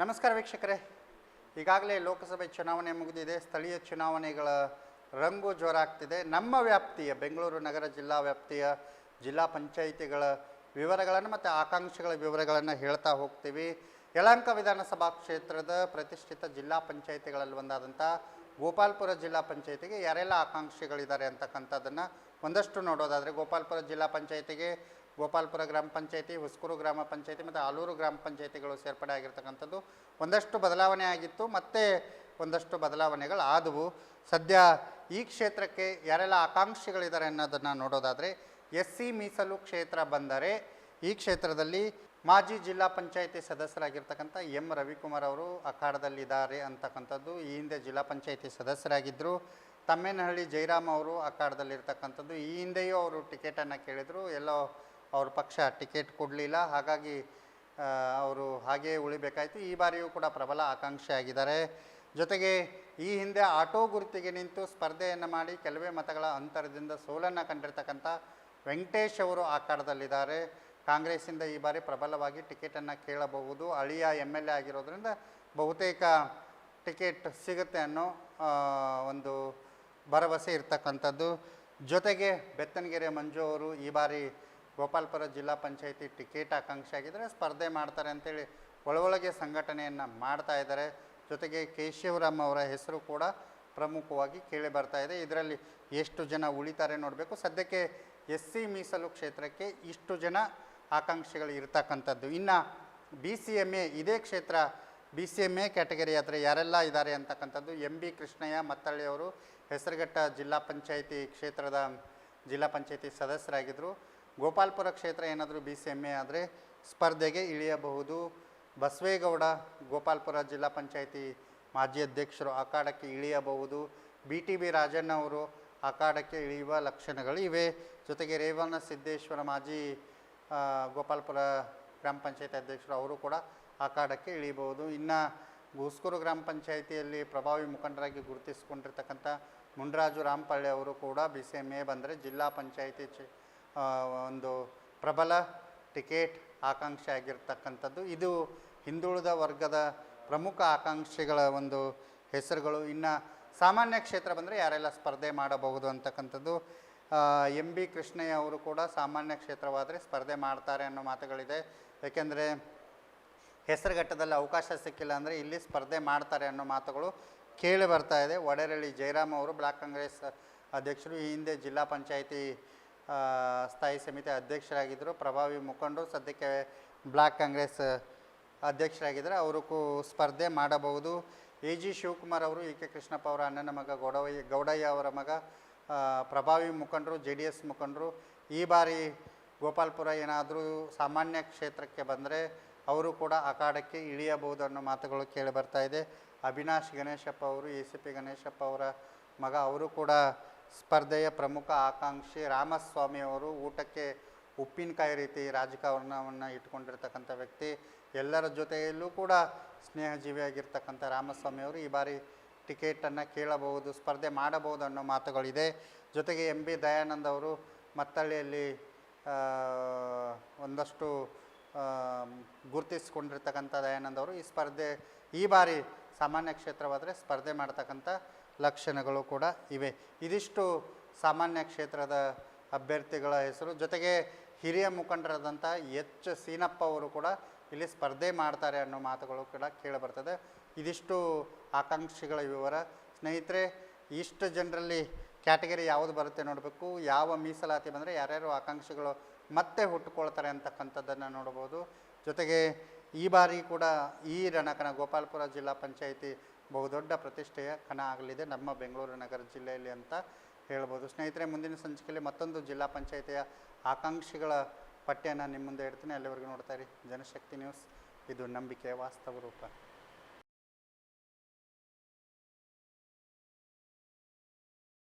ನಮಸ್ಕಾರ ವೀಕ್ಷಕರೇ. ಈಗಾಗಲೇ ಲೋಕಸಭೆ ಚುನಾವಣೆ ಮುಗಿದಿದೆ. ಸ್ಥಳೀಯ ಚುನಾವಣೆಗಳ ರಂಗು ಜೋರಾಗ್ತಿದೆ. ನಮ್ಮ ವ್ಯಾಪ್ತಿಯ, ಬೆಂಗಳೂರು ನಗರ ಜಿಲ್ಲಾ ವ್ಯಾಪ್ತಿಯ ಜಿಲ್ಲಾ ಪಂಚಾಯಿತಿಗಳ ವಿವರಗಳನ್ನು ಮತ್ತು ಆಕಾಂಕ್ಷೆಗಳ ವಿವರಗಳನ್ನು ಹೇಳ್ತಾ ಹೋಗ್ತೀವಿ. ಯಳಂಕ ವಿಧಾನಸಭಾ ಕ್ಷೇತ್ರದ ಪ್ರತಿಷ್ಠಿತ ಜಿಲ್ಲಾ ಪಂಚಾಯಿತಿಗಳಲ್ಲಿ ಒಂದಾದಂಥ ಗೋಪಾಲ್ಪುರ ಜಿಲ್ಲಾ ಪಂಚಾಯಿತಿಗೆ ಯಾರೆಲ್ಲ ಆಕಾಂಕ್ಷಿಗಳಿದ್ದಾರೆ ಅಂತಕ್ಕಂಥದ್ದನ್ನು ಒಂದಷ್ಟು ನೋಡೋದಾದರೆ ಗೋಪಾಲ್ಪುರ ಜಿಲ್ಲಾ ಪಂಚಾಯಿತಿಗೆ ಗೋಪಾಲ್ಪುರ ಗ್ರಾಮ ಪಂಚಾಯಿತಿ, ಹುಸ್ಕೂರು ಗ್ರಾಮ ಪಂಚಾಯಿತಿ ಮತ್ತು ಆಲೂರು ಗ್ರಾಮ ಪಂಚಾಯಿತಿಗಳು ಸೇರ್ಪಡೆ ಆಗಿರ್ತಕ್ಕಂಥದ್ದು. ಒಂದಷ್ಟು ಬದಲಾವಣೆ ಆಗಿತ್ತು, ಮತ್ತೆ ಒಂದಷ್ಟು ಬದಲಾವಣೆಗಳು ಆದವು. ಸದ್ಯ ಈ ಕ್ಷೇತ್ರಕ್ಕೆ ಯಾರೆಲ್ಲ ಆಕಾಂಕ್ಷಿಗಳಿದ್ದಾರೆ ಅನ್ನೋದನ್ನು ನೋಡೋದಾದರೆ, ಎಸ್ ಸಿ ಮೀಸಲು ಕ್ಷೇತ್ರ ಬಂದರೆ, ಈ ಕ್ಷೇತ್ರದಲ್ಲಿ ಮಾಜಿ ಜಿಲ್ಲಾ ಪಂಚಾಯಿತಿ ಸದಸ್ಯರಾಗಿರ್ತಕ್ಕಂಥ ಎಂ ರವಿಕುಮಾರ್ ಅವರು ಅಖಾಡದಲ್ಲಿದ್ದಾರೆ ಅಂತಕ್ಕಂಥದ್ದು. ಈ ಹಿಂದೆ ಜಿಲ್ಲಾ ಪಂಚಾಯಿತಿ ಸದಸ್ಯರಾಗಿದ್ದರು ತಮ್ಮೇನಹಳ್ಳಿ ಜಯರಾಮ್ ಅವರು ಅಖಾಡದಲ್ಲಿರ್ತಕ್ಕಂಥದ್ದು. ಈ ಹಿಂದೆಯೂ ಅವರು ಟಿಕೆಟನ್ನು ಕೇಳಿದರು. ಎಲ್ಲೋ ಅವ್ರ ಪಕ್ಷ ಟಿಕೆಟ್ ಕೊಡಲಿಲ್ಲ. ಹಾಗಾಗಿ ಅವರು ಹಾಗೇ ಉಳಿಬೇಕಾಯಿತು. ಈ ಬಾರಿಯೂ ಕೂಡ ಪ್ರಬಲ ಆಕಾಂಕ್ಷಿ ಆಗಿದ್ದಾರೆ. ಜೊತೆಗೆ, ಈ ಹಿಂದೆ ಆಟೋ ಗುರುತಿಗೆ ನಿಂತು ಸ್ಪರ್ಧೆಯನ್ನು ಮಾಡಿ ಕೆಲವೇ ಮತಗಳ ಅಂತರದಿಂದ ಸೋಲನ್ನು ಕಂಡಿರ್ತಕ್ಕಂಥ ವೆಂಕಟೇಶ್ ಅವರು ಆಕಾರದಲ್ಲಿದ್ದಾರೆ ಕಾಂಗ್ರೆಸ್ಸಿಂದ ಈ ಬಾರಿ ಪ್ರಬಲವಾಗಿ ಟಿಕೆಟನ್ನು ಕೇಳಬಹುದು. ಅಳಿಯ ಎಂ ಎಲ್ ಎ ಆಗಿರೋದ್ರಿಂದ ಬಹುತೇಕ ಟಿಕೆಟ್ ಸಿಗುತ್ತೆ ಅನ್ನೋ ಒಂದು ಭರವಸೆ ಇರ್ತಕ್ಕಂಥದ್ದು. ಜೊತೆಗೆ, ಬೆತ್ತನಗೆರೆ ಮಂಜು ಅವರು ಈ ಬಾರಿ ಗೋಪಾಲ್ಪುರ ಜಿಲ್ಲಾ ಪಂಚಾಯಿತಿ ಟಿಕೆಟ್ ಆಕಾಂಕ್ಷಿ ಆಗಿದ್ದರೆ ಸ್ಪರ್ಧೆ ಮಾಡ್ತಾರೆ ಅಂತೇಳಿ ಒಳಗೊಳಗೆ ಸಂಘಟನೆಯನ್ನು ಮಾಡ್ತಾ ಇದ್ದಾರೆ. ಜೊತೆಗೆ ಕೇಶವರಾಮ್ ಅವರ ಹೆಸರು ಕೂಡ ಪ್ರಮುಖವಾಗಿ ಕೇಳಿ ಬರ್ತಾ ಇದೆ. ಇದರಲ್ಲಿ ಎಷ್ಟು ಜನ ಉಳಿತಾರೆ ನೋಡಬೇಕು. ಸದ್ಯಕ್ಕೆ ಎಸ್ ಸಿ ಮೀಸಲು ಕ್ಷೇತ್ರಕ್ಕೆ ಇಷ್ಟು ಜನ ಆಕಾಂಕ್ಷಿಗಳು ಇರ್ತಕ್ಕಂಥದ್ದು. ಇನ್ನು ಬಿ ಸಿ ಎಂ ಎ, ಇದೇ ಕ್ಷೇತ್ರ B C M A category ಆದರೆ ಯಾರೆಲ್ಲ ಇದ್ದಾರೆ ಅಂತಕ್ಕಂಥದ್ದು ಎಂ ಬಿ ಕೃಷ್ಣಯ್ಯ ಮತ್ತಳ್ಳಿ ಅವರು. ಹೆಸರುಘಟ್ಟ ಜಿಲ್ಲಾ ಪಂಚಾಯಿತಿ ಕ್ಷೇತ್ರದ ಜಿಲ್ಲಾ ಪಂಚಾಯಿತಿ ಸದಸ್ಯರಾಗಿದ್ದರು ಗೋಪಾಲ್ಪುರ ಕ್ಷೇತ್ರ ಏನಾದರೂ ಬಿ ಸಿ ಎಂ ಎ ಆದರೆ ಸ್ಪರ್ಧೆಗೆ ಇಳಿಯಬಹುದು. ಬಸವೇಗೌಡ ಗೋಪಾಲ್ಪುರ ಜಿಲ್ಲಾ ಪಂಚಾಯಿತಿ ಮಾಜಿ ಅಧ್ಯಕ್ಷರು ಅಖಾಡಕ್ಕೆ ಇಳಿಯಬಹುದು. ಬಿ ಟಿ ಬಿ ರಾಜಣ್ಣ ಅವರು ಅಖಾಡಕ್ಕೆ ಇಳಿಯುವ ಲಕ್ಷಣಗಳು ಇವೆ. ಜೊತೆಗೆ ರೇವಣ್ಣ ಸಿದ್ದೇಶ್ವರ ಮಾಜಿ ಗೋಪಾಲ್ಪುರ ಗ್ರಾಮ ಪಂಚಾಯತಿ ಅಧ್ಯಕ್ಷರು ಅವರು ಕೂಡ ಅಖಾಡಕ್ಕೆ ಇಳಿಯಬಹುದು. ಇನ್ನು ಗೂಸ್ಕೂರು ಗ್ರಾಮ ಪಂಚಾಯಿತಿಯಲ್ಲಿ ಪ್ರಭಾವಿ ಮುಖಂಡರಾಗಿ ಗುರುತಿಸಿಕೊಂಡಿರ್ತಕ್ಕಂಥ ಮುಂಡರಾಜು ರಾಮಪಳ್ಳಿ ಅವರು ಕೂಡ ಬಿ ಸಿ ಎಂ ಎ ಬಂದರೆ ಜಿಲ್ಲಾ ಪಂಚಾಯಿತಿ ಒಂದು ಪ್ರಬಲ ಟಿಕೆಟ್ ಆಕಾಂಕ್ಷೆ ಆಗಿರ್ತಕ್ಕಂಥದ್ದು. ಇದು ಹಿಂದುಳಿದ ವರ್ಗದ ಪ್ರಮುಖ ಆಕಾಂಕ್ಷಿಗಳ ಒಂದು ಹೆಸರುಗಳು. ಇನ್ನು ಸಾಮಾನ್ಯ ಕ್ಷೇತ್ರ ಬಂದರೆ ಯಾರೆಲ್ಲ ಸ್ಪರ್ಧೆ ಮಾಡಬಹುದು ಅಂತಕ್ಕಂಥದ್ದು. ಎಂ ಬಿ ಕೃಷ್ಣಯ್ಯ ಅವರು ಕೂಡ ಸಾಮಾನ್ಯ ಕ್ಷೇತ್ರವಾದರೆ ಸ್ಪರ್ಧೆ ಮಾಡ್ತಾರೆ ಅನ್ನೋ ಮಾತುಗಳಿದೆ. ಏಕೆಂದರೆ ಹೆಸರುಘಟ್ಟದಲ್ಲಿ ಅವಕಾಶ ಸಿಕ್ಕಿಲ್ಲ ಅಂದರೆ ಇಲ್ಲಿ ಸ್ಪರ್ಧೆ ಮಾಡ್ತಾರೆ ಅನ್ನೋ ಮಾತುಗಳು ಕೇಳಿ ಬರ್ತಾ ಇದೆ. ಒಡೆರಳ್ಳಿ ಜಯರಾಮ್ ಅವರು, ಬ್ಲಾಕ್ ಕಾಂಗ್ರೆಸ್ ಅಧ್ಯಕ್ಷರು, ಈ ಹಿಂದೆ ಜಿಲ್ಲಾ ಪಂಚಾಯಿತಿ ಸ್ಥಾಯಿ ಸಮಿತಿ ಅಧ್ಯಕ್ಷರಾಗಿದ್ದರು ಪ್ರಭಾವಿ ಮುಖಂಡರು, ಸದ್ಯಕ್ಕೆ ಬ್ಲಾಕ್ ಕಾಂಗ್ರೆಸ್ ಅಧ್ಯಕ್ಷರಾಗಿದ್ದರೆ. ಅವರು ಸ್ಪರ್ಧೆ ಮಾಡಬಹುದು. ಎ ಜಿ ಶಿವಕುಮಾರ್ ಅವರು, ಎ ಕೆ ಕೃಷ್ಣಪ್ಪ ಅವರ ಅಣ್ಣನ ಮಗ, ಗೌಡವಯ್ಯ, ಗೌಡಯ್ಯ ಅವರ ಮಗ ಪ್ರಭಾವಿ ಮುಖಂಡರು, ಜೆ ಡಿ ಎಸ್ ಮುಖಂಡರು. ಈ ಬಾರಿ ಗೋಪಾಲ್ಪುರ ಏನಾದರೂ ಸಾಮಾನ್ಯ ಕ್ಷೇತ್ರಕ್ಕೆ ಬಂದರೆ ಅವರು ಕೂಡ ಅಖಾಡಕ್ಕೆ ಇಳಿಯಬಹುದು ಅನ್ನೋ ಮಾತುಗಳು ಕೇಳಿ ಬರ್ತಾ ಇದೆ. ಅವಿನಾಶ್ ಗಣೇಶಪ್ಪ ಅವರು, ಎ ಸಿ ಪಿ ಗಣೇಶಪ್ಪ ಅವರ ಮಗ, ಅವರು ಕೂಡ ಸ್ಪರ್ಧೆಯ ಪ್ರಮುಖ ಆಕಾಂಕ್ಷಿ ರಾಮಸ್ವಾಮಿ ಅವರು ಊಟಕ್ಕೆ ಉಪ್ಪಿನಕಾಯಿ ರೀತಿ ರಾಜಕಾರಣವನ್ನು ಇಟ್ಕೊಂಡಿರ್ತಕ್ಕಂಥ ವ್ಯಕ್ತಿ. ಎಲ್ಲರ ಜೊತೆಯಲ್ಲೂ ಕೂಡ ಸ್ನೇಹಜೀವಿಯಾಗಿರ್ತಕ್ಕಂಥ ರಾಮಸ್ವಾಮಿ ಅವರು ಈ ಬಾರಿ ಟಿಕೆಟನ್ನು ಕೇಳಬಹುದು, ಸ್ಪರ್ಧೆ ಮಾಡಬಹುದು ಅನ್ನೋ ಮಾತುಗಳಿದೆ. ಜೊತೆಗೆ ಎಂ ಬಿ ದಯಾನಂದ್ ಅವರು ಮತ್ತಳ್ಳಿಯಲ್ಲಿ ಒಂದಷ್ಟು ಗುರುತಿಸಿಕೊಂಡಿರ್ತಕ್ಕಂಥ ದಯಾನಂದ್ ಅವರು ಈ ಸ್ಪರ್ಧೆ, ಈ ಬಾರಿ ಸಾಮಾನ್ಯ ಕ್ಷೇತ್ರವಾದರೆ ಸ್ಪರ್ಧೆ ಮಾಡ್ತಕ್ಕಂಥ ಲಕ್ಷಣಗಳು ಕೂಡ ಇವೆ. ಇದಿಷ್ಟು ಸಾಮಾನ್ಯ ಕ್ಷೇತ್ರದ ಅಭ್ಯರ್ಥಿಗಳ ಹೆಸರು. ಜೊತೆಗೆ ಹಿರಿಯ ಮುಖಂಡರಾದಂಥ ಎಚ್. ಸೀನಪ್ಪ ಅವರು ಕೂಡ ಇಲ್ಲಿ ಸ್ಪರ್ಧೆ ಮಾಡ್ತಾರೆ ಅನ್ನೋ ಮಾತುಗಳು ಕೂಡ ಕೇಳಿಬರ್ತದೆ. ಇದಿಷ್ಟು ಆಕಾಂಕ್ಷಿಗಳ ವಿವರ. ಸ್ನೇಹಿತರೆ, ಇಷ್ಟು ಜನರಲ್ಲಿ ಕ್ಯಾಟಗರಿ ಯಾವುದು ಬರುತ್ತೆ ನೋಡಬೇಕು. ಯಾವ ಮೀಸಲಾತಿ ಬಂದರೆ ಯಾರ್ಯಾರು ಆಕಾಂಕ್ಷಿಗಳು ಮತ್ತೆ ಹುಟ್ಟುಕೊಳ್ತಾರೆ ಅಂತಕ್ಕಂಥದ್ದನ್ನು ನೋಡ್ಬೋದು. ಜೊತೆಗೆ ಈ ಬಾರಿ ಕೂಡ ಈ ರಣಕನ ಗೋಪಾಲ್ಪುರ ಜಿಲ್ಲಾ ಪಂಚಾಯಿತಿ ಬಹುದೊಡ್ಡ ಪ್ರತಿಷ್ಠೆಯ ಕಣ ಆಗಲಿದೆ ನಮ್ಮ ಬೆಂಗಳೂರು ನಗರ ಜಿಲ್ಲೆಯಲ್ಲಿ ಅಂತ ಹೇಳ್ಬೋದು. ಸ್ನೇಹಿತರೆ, ಮುಂದಿನ ಸಂಚಿಕೆಯಲ್ಲಿ ಮತ್ತೊಂದು ಜಿಲ್ಲಾ ಪಂಚಾಯಿತಿಯ ಆಕಾಂಕ್ಷಿಗಳ ಪಟ್ಟಿಯನ್ನು ನಿಮ್ಮ ಮುಂದೆ ಇಡ್ತೀನಿ. ಅಲ್ಲಿವರೆಗೂ ನೋಡ್ತಾ ಇರಿ. ಜನಶಕ್ತಿ ನ್ಯೂಸ್. ಇದು ನಂಬಿಕೆ ವಾಸ್ತವ ರೂಪ.